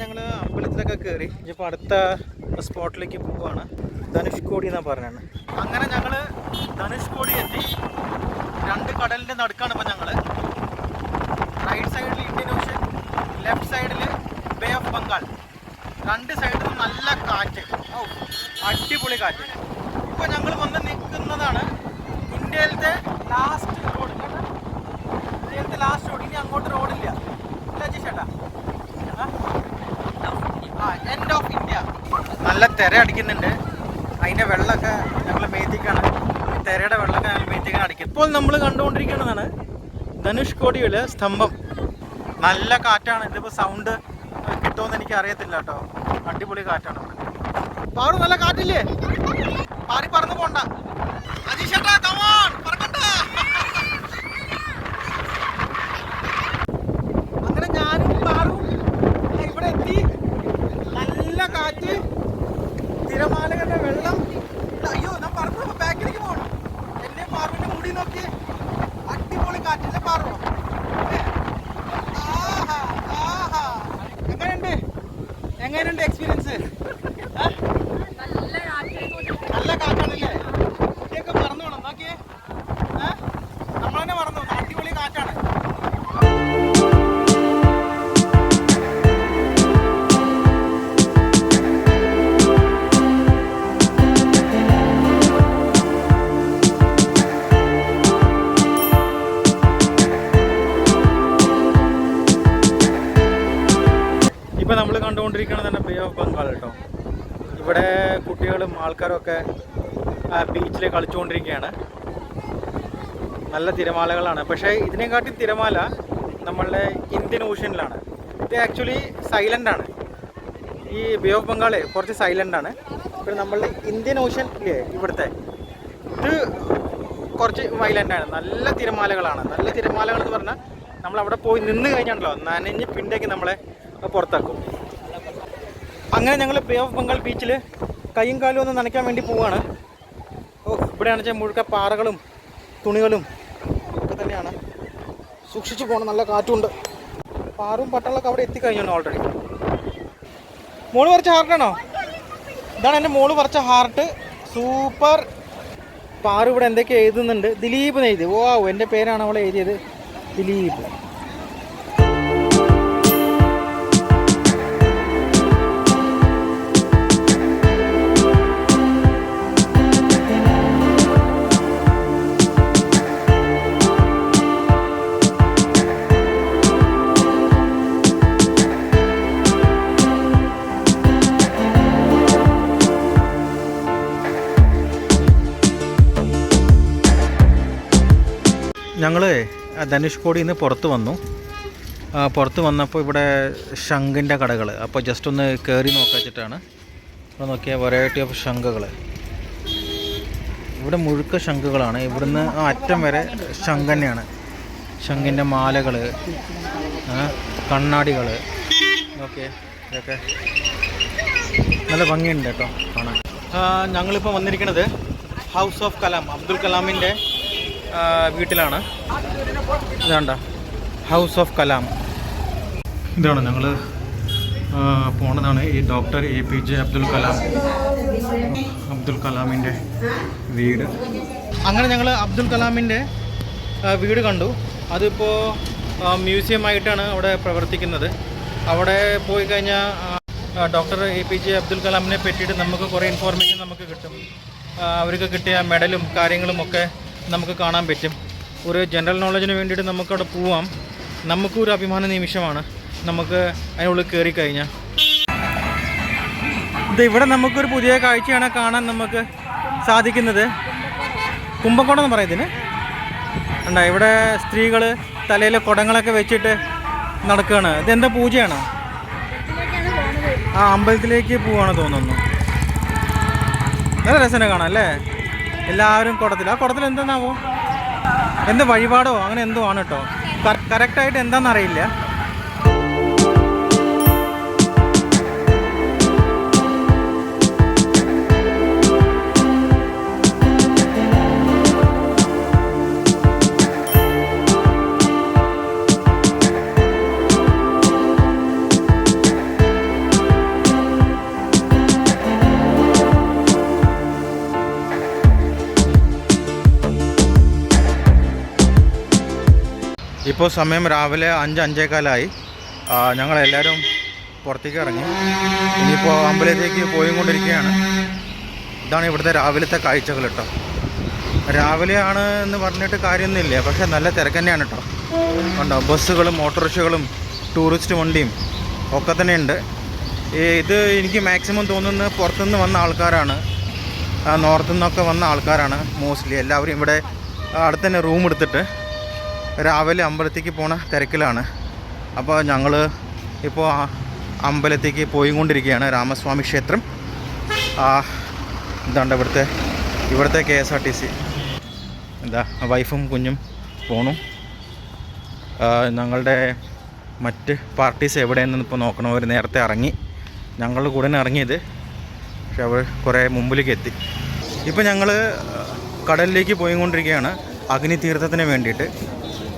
ഞങ്ങൾ അമ്പലത്തിലൊക്കെ കയറി ഇനിയിപ്പോൾ അടുത്ത സ്പോട്ടിലേക്ക് പോവുകയാണ് ധനുഷ്കോടി എന്നാണ് പറഞ്ഞാണ്. അങ്ങനെ ഞങ്ങൾ ധനുഷ്കോടി എത്തി. രണ്ട് കടലിന്റെ നടുക്കാണ് ഇപ്പം ഞങ്ങൾ റൈറ്റ് സൈഡിൽ ഇന്ത്യൻ ഓഷ്യൻ ലെഫ്റ്റ് സൈഡിൽ ബേ ഓഫ് ബംഗാൾ രണ്ട് സൈഡിലും നല്ല കാറ്റ്. അടിപൊളി കാറ്റ്. ഇപ്പോൾ ഞങ്ങൾ വന്ന് നിൽക്കുന്നതാണ് നല്ല തിര അടിക്കുന്നുണ്ട്. അതിന്റെ വെള്ളമൊക്കെ ഞങ്ങൾ മേത്തിക്കാണ്. തിരയുടെ വെള്ളമൊക്കെ ഞങ്ങൾ മേത്തിക്കാൻ അടിക്കുന്നത്. ഇപ്പോൾ നമ്മൾ കണ്ടുകൊണ്ടിരിക്കുന്നതാണ് ധനുഷ് ധനുഷ്കോടിയിലെ സ്തംഭം. നല്ല കാറ്റാണ്. ഇതിപ്പോൾ സൗണ്ട് കിട്ടുമെന്ന് എനിക്ക് അറിയത്തില്ല കേട്ടോ. അടിപൊളി കാറ്റാണ് പാറു നല്ല കാറ്റില്ലേ? പാറി പറന്നു പോണ്ട. അജീഷേട്ടാ കമാൺ പറക്കണ്ട അങ്ങനെ ഞാനും പാറും ഇവിടെ എത്തി നല്ല കാറ്റ് തിരമാലകളുടെ വെള്ളം അയ്യോ ഞാൻ പറഞ്ഞു ബാക്കിലേക്ക് പോകണം എന്നെ പാറുവിന്റെ മുടി നോക്കി അടിപൊളി കാറ്റില്ലേ പാറു. കുട്ടികളും ആൾക്കാരും ഒക്കെ ബീച്ചിൽ കളിച്ചുകൊണ്ടിരിക്കുകയാണ്. നല്ല തിരമാലകളാണ്. പക്ഷേ ഇതിനെക്കാട്ടി തിരമാല നമ്മളുടെ ഇന്ത്യൻ ഓഷ്യനിലാണ്. ഇത് ആക്ച്വലി സൈലന്റ് ആണ്. ഈ ബേ ഓഫ് ബംഗാൾ കുറച്ച് സൈലന്റ് ആണ്. പിന്നെ നമ്മളുടെ ഇന്ത്യൻ ഓഷ്യൻ ഇല്ലേ ഇവിടുത്തെ? ഇത് കുറച്ച് വൈലന്റ് ആണ്. നല്ല തിരമാലകളാണ്. നല്ല തിരമാലകൾ എന്ന് പറഞ്ഞാൽ നമ്മൾ അവിടെ പോയി നിന്ന് കഴിഞ്ഞാണല്ലോ നനഞ്ഞ് പിണ്ടേക്ക് നമ്മളെ പുറത്താക്കും. അങ്ങനെ ഞങ്ങൾ ബേ ഓഫ് ബംഗാൾ ബീച്ചിൽ കൈയും കാലും ഒന്ന് നനയ്ക്കാൻ വേണ്ടി പോവുകയാണ് ഓ ഇവിടെയാണ് വെച്ചാൽ മുഴുക്ക പാറകളും തുണികളും ഒക്കെ തന്നെയാണ്. സൂക്ഷിച്ചു പോകണം നല്ല കാറ്റുണ്ട്. പാറും പട്ടളൊക്കെ അവിടെ എത്തിക്കഴിഞ്ഞു ഓൾറെഡി മോൾ പറിച്ച ഹാർട്ടാണോ ഇതാണ് എന്റെ മോൾ പറിച്ച ഹാർട്ട് സൂപ്പർ പാറു ഇവിടെ എന്തൊക്കെ എഴുതുന്നുണ്ട്. ദിലീപ് എഴുതി. ഓ എന്റെ പേരാണ് അവളെ എഴുതിയത്. ദിലീപ്. ഞങ്ങൾ ധനുഷ്കോടിയിൽ നിന്ന് പുറത്ത് വന്നു. പുറത്ത് വന്നപ്പോൾ ഇവിടെ ശംഖിന്റെ കടകൾ അപ്പോൾ ജസ്റ്റ് ഒന്ന് കയറി നോക്കാച്ചിട്ടാണ് ഇവിടെ നോക്കിയ വെറൈറ്റി ഓഫ് ശംഖുകൾ ഇവിടെ മുഴുക്ക ശംഖുകളാണ്. ഇവിടുന്ന് അറ്റം വരെ ശംഖ് തന്നെയാണ്. ശംഖിന്റെ മാലകൾ കണ്ണാടികൾ ഓക്കെ ഇതൊക്കെ. നല്ല ഭംഗിയുണ്ട് കേട്ടോ കാണാൻ. ഞങ്ങളിപ്പോൾ വന്നിരിക്കുന്നത് ഹൗസ് ഓഫ് കലാം അബ്ദുൽ കലാമിന്റെ വീട്ടിലാണ്. ഇതാണ്ട ഹൗസ് ഓഫ് കലാം ഇതാണ് ഞങ്ങൾ പോണതാണ് ഈ doctor A P J Abdul Kalam Abdul കലാമിന്റെ വീട്. അങ്ങനെ ഞങ്ങൾ അബ്ദുൽ കലാമിന്റെ വീട് കണ്ടു. അതിപ്പോൾ മ്യൂസിയമായിട്ടാണ് അവിടെ പ്രവർത്തിക്കുന്നത്. അവിടെ പോയി കഴിഞ്ഞാൽ doctor A P J Abdul കലാമിനെ പറ്റിയിട്ട് നമുക്ക് കുറേ ഇൻഫോർമേഷൻ നമുക്ക് കിട്ടും. അവർക്ക് കിട്ടിയ മെഡലും കാര്യങ്ങളും ഒക്കെ നമുക്ക് കാണാൻ പറ്റും. ഒരു ജനറൽ നോളജിന് വേണ്ടിയിട്ട് നമുക്കവിടെ പോവാം. നമുക്കും ഒരു അഭിമാന നിമിഷമാണ്. നമുക്ക് അതിനുള്ളിൽ കയറി കഴിഞ്ഞാൽ ഇത് ഇവിടെ നമുക്കൊരു പുതിയ കാഴ്ചയാണ് കാണാൻ നമുക്ക് സാധിക്കുന്നത്. കുമ്പക്കോണം എന്ന് പറയുന്നതിന് ഉണ്ടോ ഇവിടെ സ്ത്രീകൾ തലയിൽ കുടങ്ങളൊക്കെ വെച്ചിട്ട് നടക്കുകയാണ്. ഇതെന്താ പൂജയാണ്? ആ അമ്പലത്തിലേക്ക് പോവാണ് തോന്നുന്നു. നല്ല രസനെ കാണാം അല്ലേ? എല്ലാവരും കുടത്തിൽ ആ കുടത്തിൽ എന്താണാവോ എന്ത് വഴിപാടോ? അങ്ങനെ എന്തോ ആണ് കേട്ടോ കറക്റ്റായിട്ട് എന്താണെന്ന് ഇപ്പോൾ സമയം രാവിലെ അഞ്ച് അഞ്ചേക്കാലായി ഞങ്ങളെല്ലാവരും പുറത്തേക്ക് ഇറങ്ങി. ഇനിയിപ്പോൾ അമ്പലത്തിലേക്ക് പോയിക്കൊണ്ടിരിക്കുകയാണ്. ഇതാണ് ഇവിടുത്തെ രാവിലത്തെ കാഴ്ചകൾ കേട്ടോ. രാവിലെയാണ് എന്ന് പറഞ്ഞിട്ട് കാര്യമൊന്നുമില്ല. പക്ഷെ നല്ല തിരക്ക് തന്നെയാണ് കേട്ടോ. കണ്ടോ ബസ്സുകളും ഓട്ടോറിക്ഷകളും ടൂറിസ്റ്റ് വണ്ടിയും ഒക്കെ തന്നെ ഉണ്ട്. ഇത് എനിക്ക് മാക്സിമം തോന്നുന്നത് പുറത്തുനിന്ന് വന്ന ആൾക്കാരാണ്. നോർത്തുനിന്നൊക്കെ വന്ന ആൾക്കാരാണ് മോസ്റ്റ്ലി. എല്ലാവരും ഇവിടെ അടുത്ത് തന്നെ റൂം എടുത്തിട്ട് രാവിലെ അമ്പലത്തേക്ക് പോണ തിരക്കിലാണ്. അപ്പോൾ ഞങ്ങൾ ഇപ്പോൾ അമ്പലത്തേക്ക് പോയിക്കൊണ്ടിരിക്കുകയാണ് രാമസ്വാമി ക്ഷേത്രം. ആ ഇതാണ്ട് ഇവിടുത്തെ ഇവിടുത്തെ K S R T C. എന്താ വൈഫും കുഞ്ഞും പോണു. ഞങ്ങളുടെ മറ്റ് പാർട്ടീസ് എവിടെയെന്ന് ഇപ്പോൾ നോക്കണം. അവർ നേരത്തെ ഇറങ്ങി. ഞങ്ങളുടെ കൂടെ ഇറങ്ങിയത്. പക്ഷെ അവർ കുറേ മുമ്പിലേക്ക് എത്തി. ഇപ്പോൾ ഞങ്ങൾ കടലിലേക്ക് പോയിക്കൊണ്ടിരിക്കുകയാണ്. അഗ്നി തീർത്ഥത്തിന് വേണ്ടിയിട്ട്.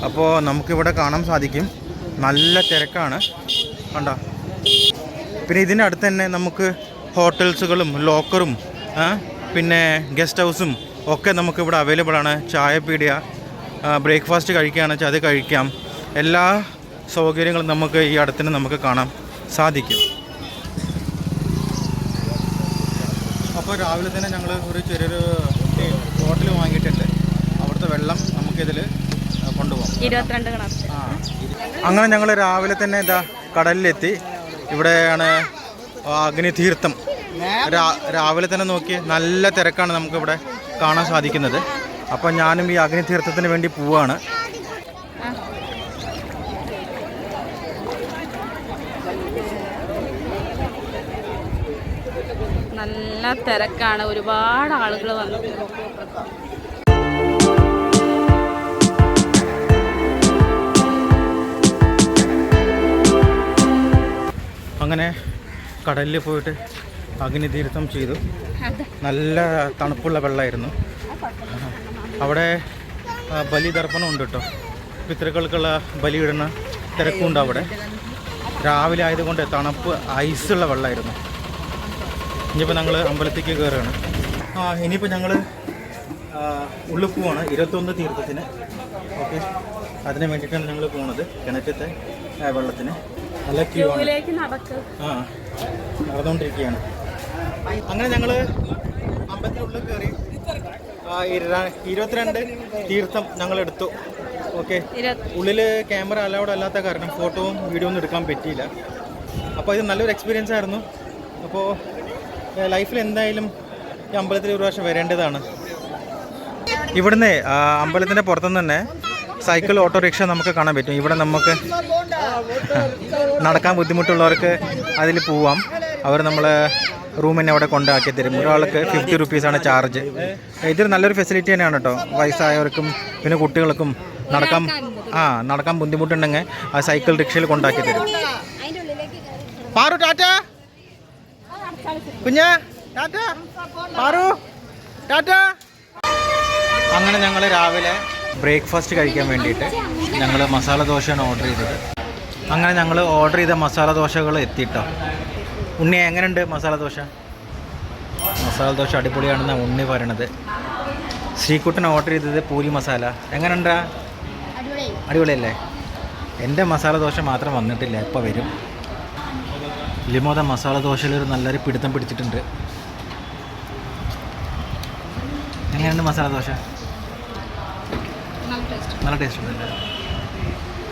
അപ്പോൾ നമുക്കിവിടെ കാണാൻ സാധിക്കും. നല്ല തിരക്കാണ്. കണ്ടോ? പിന്നെ ഇതിന്റെ അടുത്ത് തന്നെ നമുക്ക് ഹോട്ടൽസുകളും ലോക്കറും പിന്നെ ഗസ്റ്റ് ഹൗസും ഒക്കെ നമുക്കിവിടെ അവൈലബിൾ ആണ്. പീടിക ബ്രേക്ക്ഫാസ്റ്റ് കഴിക്കുകയാണെന്ന് വെച്ചാൽ അത് കഴിക്കാം. എല്ലാ സൗകര്യങ്ങളും നമുക്ക് ഈ അടുത്തിന് നമുക്ക് കാണാൻ സാധിക്കും. അപ്പോൾ രാവിലെ തന്നെ ഞങ്ങൾ ഒരു ചെറിയൊരു ഹോട്ടൽ വാങ്ങിയിട്ടുണ്ട്. അവിടുത്തെ വെള്ളം നമുക്കിതിൽ കൊണ്ടുപോകാം ഇരുപത്തിരണ്ട് ഗ്ലാസ് ആ. അങ്ങനെ ഞങ്ങൾ രാവിലെ തന്നെ എന്താ കടലിലെത്തി. ഇവിടെയാണ് അഗ്നിതീർത്ഥം. രാവിലെ തന്നെ നോക്കി നല്ല തിരക്കാണ് നമുക്കിവിടെ കാണാൻ സാധിക്കുന്നത്. അപ്പം ഞാനും ഈ അഗ്നിതീർത്ഥത്തിന് വേണ്ടി പോവാണ്. നല്ല തിരക്കാണ്. ഒരുപാട് ആളുകൾ വന്നു. അങ്ങനെ കടലിൽ പോയിട്ട് അഗ്നിതീർത്ഥം ചെയ്തു. നല്ല തണുപ്പുള്ള വെള്ളമായിരുന്നു അവിടെ ബലി ബലിതർപ്പണം ഉണ്ട് കേട്ടോ പിതൃക്കൾക്കുള്ള ബലിയിടുന്ന തിരക്കുണ്ട് അവിടെ. രാവിലെ ആയതുകൊണ്ട് തണുപ്പ് ഐസുള്ള വെള്ളമായിരുന്നു ഇനിയിപ്പോൾ ഞങ്ങൾ അമ്പലത്തേക്ക് കയറുകയാണ് ആ ഇനിയിപ്പോൾ ഞങ്ങൾ ഉള്ളിൽ പോവാണ്. ഇരുപത്തൊന്ന് തീർത്ഥത്തിന്. ഓക്കെ. അതിന് വേണ്ടിയിട്ടാണ് ഞങ്ങൾ പോകുന്നത് കിണറ്റത്തെ വെള്ളത്തിന്. നല്ല ക്യൂ ആണ് ആ നടന്നുകൊണ്ടിരിക്കുകയാണ് അങ്ങനെ ഞങ്ങൾ അമ്പലത്തിനുള്ളിൽ കയറി ഇരുപത്തിരണ്ട് തീർത്ഥം ഞങ്ങൾ എടുത്തു ഓക്കെ ഉള്ളിൽ ഉള്ളിൽ ക്യാമറ അലൗഡ് അല്ലാത്ത കാരണം ഫോട്ടോവും വീഡിയോ ഒന്നും എടുക്കാൻ പറ്റിയില്ല. അപ്പോൾ ഇത് നല്ലൊരു എക്സ്പീരിയൻസ് ആയിരുന്നു. അപ്പോൾ ലൈഫിൽ എന്തായാലും ഈ അമ്പലത്തിൽ ഒരു പ്രാവശ്യം വരേണ്ടതാണ്. ഇവിടുന്ന് അമ്പലത്തിന്റെ അമ്പലത്തിന്റെ പുറത്തുനിന്ന് തന്നെ സൈക്കിൾ ഓട്ടോറിക്ഷ നമുക്ക് കാണാൻ പറ്റും. ഇവിടെ നമുക്ക് നടക്കാൻ ബുദ്ധിമുട്ടുള്ളവർക്ക് അതിൽ പോവാം. അവർ നമ്മളെ റൂമിനെ അവിടെ കൊണ്ടാക്കി തരും. ഒരാൾക്ക് ഫിഫ്റ്റി റുപ്പീസാണ് ചാർജ് ഇതൊരു നല്ലൊരു ഫെസിലിറ്റി തന്നെയാണ് കേട്ടോ. വയസ്സായവർക്കും പിന്നെ കുട്ടികൾക്കും നടക്കാൻ ആ നടക്കാൻ ബുദ്ധിമുട്ടുണ്ടെങ്കിൽ ആ സൈക്കിൾ റിക്ഷയിൽ കൊണ്ടാക്കി തരും. പാറു ടാറ്റ? കുഞ്ഞ ടാറ്റ? പാറു ടാറ്റ? അങ്ങനെ ഞങ്ങൾ രാവിലെ ബ്രേക്ക്ഫാസ്റ്റ് കഴിക്കാൻ വേണ്ടിയിട്ട് ഞങ്ങൾ മസാല ദോശയാണ് ഓർഡർ ചെയ്തത്. അങ്ങനെ ഞങ്ങൾ ഓർഡർ ചെയ്ത മസാല ദോശകൾ എത്തിയിട്ടോ ഉണ്ണി എങ്ങനെയുണ്ട് മസാല ദോശ? മസാല ദോശ അടിപൊളിയാണെന്ന് ഉണ്ണി പറയണത്. ശ്രീകുട്ടൻ ഓർഡർ ചെയ്തത് പൂരി മസാല. എങ്ങനെയുണ്ടാ അടിപൊളിയല്ലേ? എന്റെ മസാല ദോശ മാത്രം വന്നിട്ടില്ല എപ്പോൾ വരും. ലിമോദ മസാല ദോശയിൽ ഒരു നല്ലൊരു പിടുത്തം പിടിച്ചിട്ടുണ്ട്. എങ്ങനെയുണ്ട് മസാല ദോശ? ടേസ്റ്റ്. നല്ല ടേസ്റ്റ് ഉണ്ടല്ലേ?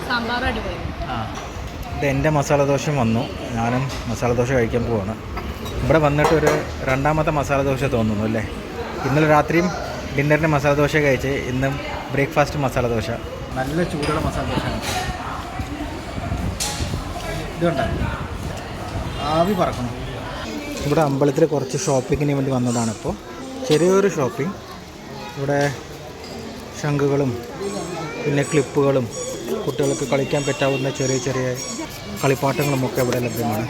സാമ്പാർ അടിപൊളി. ആ. ഇത് എന്റെ മസാല ദോശ വന്നു. ഞാനും മസാല ദോശ കഴിക്കാൻ പോവാണ്. ഇവിടെ വന്നിട്ട് ഒരു രണ്ടാമത്തെ മസാല ദോശ തോന്നുന്നു അല്ലേ? ഇന്നലെ രാത്രിയും ഡിന്നറിന് മസാല ദോശ കഴിച്ച് ഇന്നും ബ്രേക്ക്ഫാസ്റ്റ് മസാല ദോശ. നല്ല ചൂടുള്ള മസാല ദോശയാണ് ഇതുണ്ട? ആവി പറക്കണം. ഇവിടെ അമ്പലത്തിൽ കുറച്ച് ഷോപ്പിങ്ങിന് വേണ്ടി വന്നതാണ് ഇപ്പോൾ ചെറിയൊരു ഷോപ്പിംഗ്. ഇവിടെ ശംഖുകളും പിന്നെ ക്ലിപ്പുകളും കുട്ടികൾക്ക് കളിക്കാൻ പറ്റാവുന്ന ചെറിയ ചെറിയ കളിപ്പാട്ടങ്ങളും ഒക്കെ ഇവിടെ ലഭ്യമാണ്.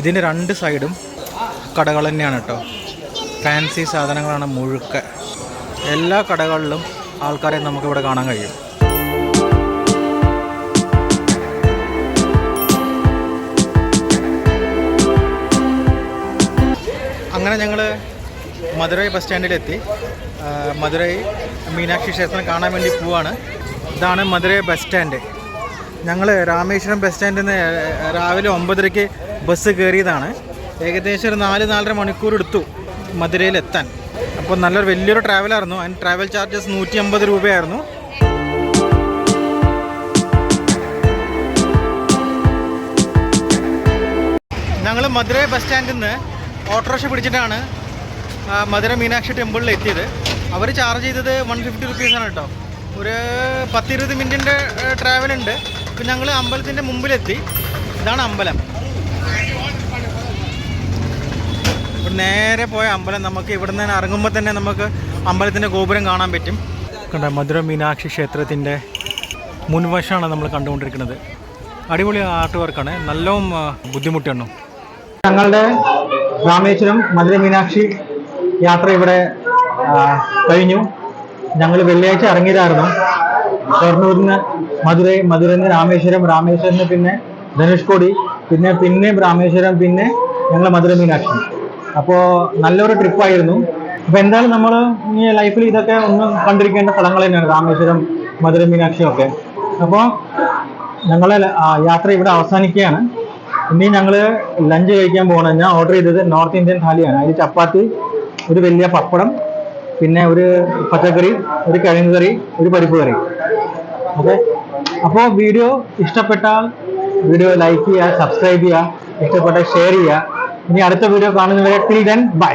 ഇതിന്റെ രണ്ട് സൈഡും കടകൾ തന്നെയാണ് കേട്ടോ. ഫാൻസി സാധനങ്ങളാണ് മുഴുക്ക. എല്ലാ കടകളിലും ആൾക്കാരെ നമുക്കിവിടെ കാണാൻ കഴിയും. അങ്ങനെ ഞങ്ങൾ മധുരൈ ബസ് സ്റ്റാൻഡിലെത്തി. മധുരൈ മീനാക്ഷി ക്ഷേത്രം കാണാൻ വേണ്ടി പോവാണ്. ഇതാണ് മധുരൈ ബസ് സ്റ്റാൻഡ് ഞങ്ങൾ രാമേശ്വരം ബസ് സ്റ്റാൻഡിൽ നിന്ന് രാവിലെ ഒമ്പതരയ്ക്ക് ബസ് കയറിയതാണ് ഏകദേശം ഒരു നാല് നാലര മണിക്കൂർ എടുത്തു മധുരയിൽ എത്താൻ. അപ്പോൾ നല്ലൊരു വലിയൊരു ട്രാവലായിരുന്നു അതിന് ട്രാവൽ ചാർജസ് നൂറ്റി അമ്പത് രൂപയായിരുന്നു. ഞങ്ങൾ മധുര ബസ് സ്റ്റാൻഡിൽ നിന്ന് ഓട്ടോറിക്ഷ പിടിച്ചിട്ടാണ് മധുര മീനാക്ഷി ടെമ്പിളിൽ എത്തിയത്. അവർ ചാർജ് ചെയ്തത് വൺ ഫിഫ്റ്റി റുപ്പീസാണ് കേട്ടോ. ഒരു പത്തിരുപത് മിനിറ്റിന്റെ ട്രാവൽ ഉണ്ട്. ഇപ്പം ഞങ്ങൾ അമ്പലത്തിന്റെ മുമ്പിലെത്തി. ഇതാണ് അമ്പലം. ഇവിടെ നേരെ പോയ അമ്പലം നമുക്ക് ഇവിടെ നിന്ന് ഇറങ്ങുമ്പോൾ തന്നെ നമുക്ക് അമ്പലത്തിന്റെ ഗോപുരം കാണാൻ പറ്റും. കണ്ട മധുര മീനാക്ഷി ക്ഷേത്രത്തിന്റെ മുൻവശമാണ് നമ്മൾ കണ്ടുകൊണ്ടിരിക്കുന്നത്. അടിപൊളി ആർട്ട് വർക്കാണ് നല്ലോം ബുദ്ധിമുട്ടാണ് ഞങ്ങളുടെ രാമേശ്വരം മധുര മീനാക്ഷി യാത്ര ഇവിടെ കഴിഞ്ഞു. ഞങ്ങൾ വെള്ളിയാഴ്ച ഇറങ്ങിയതായിരുന്നു. ഷൊർണൂരിന്ന് മധുരൈ മധുര മധുരയിൽ നിന്ന് രാമേശ്വരം രാമേശ്വരം നിന്ന് പിന്നെ ധനുഷ്കോടി പിന്നെ പിന്നെ രാമേശ്വരം പിന്നെ ഞങ്ങൾ മധുര മീനാക്ഷി. അപ്പോൾ നല്ലൊരു ട്രിപ്പായിരുന്നു അപ്പോൾ എന്തായാലും നമ്മൾ ഈ ലൈഫിൽ ഇതൊക്കെ ഒന്ന് കണ്ടിരിക്കേണ്ട സ്ഥലങ്ങൾ തന്നെയാണ് രാമേശ്വരം മധുര മീനാക്ഷി ഒക്കെ. അപ്പോൾ ഞങ്ങളെ യാത്ര ഇവിടെ അവസാനിക്കുകയാണ്. ഇനി ഞങ്ങൾ ലഞ്ച് കഴിക്കാൻ പോകണം. ഞാൻ ഓർഡർ ചെയ്തത് നോർത്ത് ഇന്ത്യൻ ഹാലിയാണ് അതിൽ ചപ്പാത്തി ഒരു വലിയ പപ്പടം പിന്നെ ഒരു പച്ചക്കറി ഒരു കിഴങ്ങ് കറി ഒരു പരിപ്പ് കറി. ഓക്കെ അപ്പോൾ വീഡിയോ ഇഷ്ടപ്പെട്ടാൽ വീഡിയോ ലൈക്ക് ചെയ്യുക സബ്സ്ക്രൈബ് ചെയ്യുക ഇഷ്ടപ്പെട്ടാൽ ഷെയർ ചെയ്യുക. ഇനി അടുത്ത വീഡിയോ കാണുന്നവരെ ടിൽ ദെൻ ബൈ